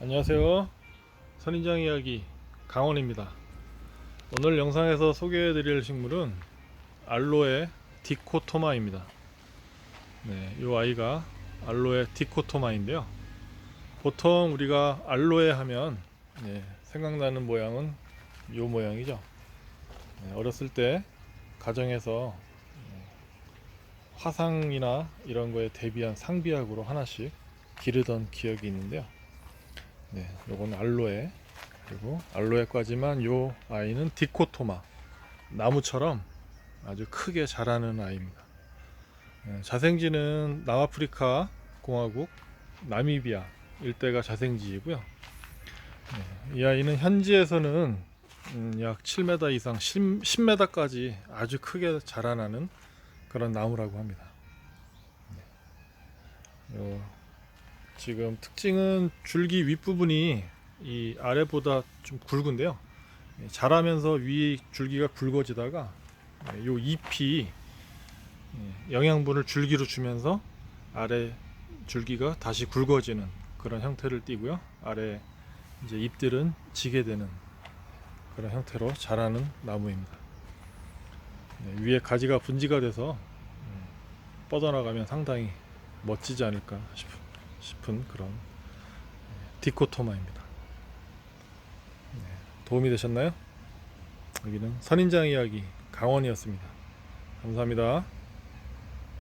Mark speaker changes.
Speaker 1: 안녕하세요. 선인장 이야기 강원입니다. 오늘 영상에서 소개해 드릴 식물은 알로에 디코토마입니다. 네, 이 아이가 알로에 디코토마인데요. 보통 우리가 알로에 하면 네, 생각나는 모양은 이 모양이죠. 네, 어렸을 때 가정에서 네, 화상이나 이런 거에 대비한 상비약으로 하나씩 기르던 기억이 있는데요. 네, 요건 알로에 그리고 알로에까지만 요 아이는 디코토마 나무처럼 아주 크게 자라는 아이입니다. 네, 자생지는 남아프리카 공화국 나미비아 일대가 자생지이고요. 네, 이 아이는 현지에서는 음, 약 7m 이상 10, 10m까지 아주 크게 자라나는 그런 나무라고 합니다. 네. 요 지금 특징은 줄기 윗부분이 이 아래보다 좀 굵은데요. 예, 자라면서 위 줄기가 굵어지다가 예, 요 잎이 예, 영양분을 줄기로 주면서 아래 줄기가 다시 굵어지는 그런 형태를 띠고요. 아래 이제 잎들은 지게 되는 그런 형태로 자라는 나무입니다. 예, 위에 가지가 분지가 돼서 음, 뻗어나가면 상당히 멋지지 않을까 싶은 싶은 그런 예, 디코토마입니다. 네, 도움이 되셨나요? 여기는 선인장 이야기 강원이었습니다. 감사합니다.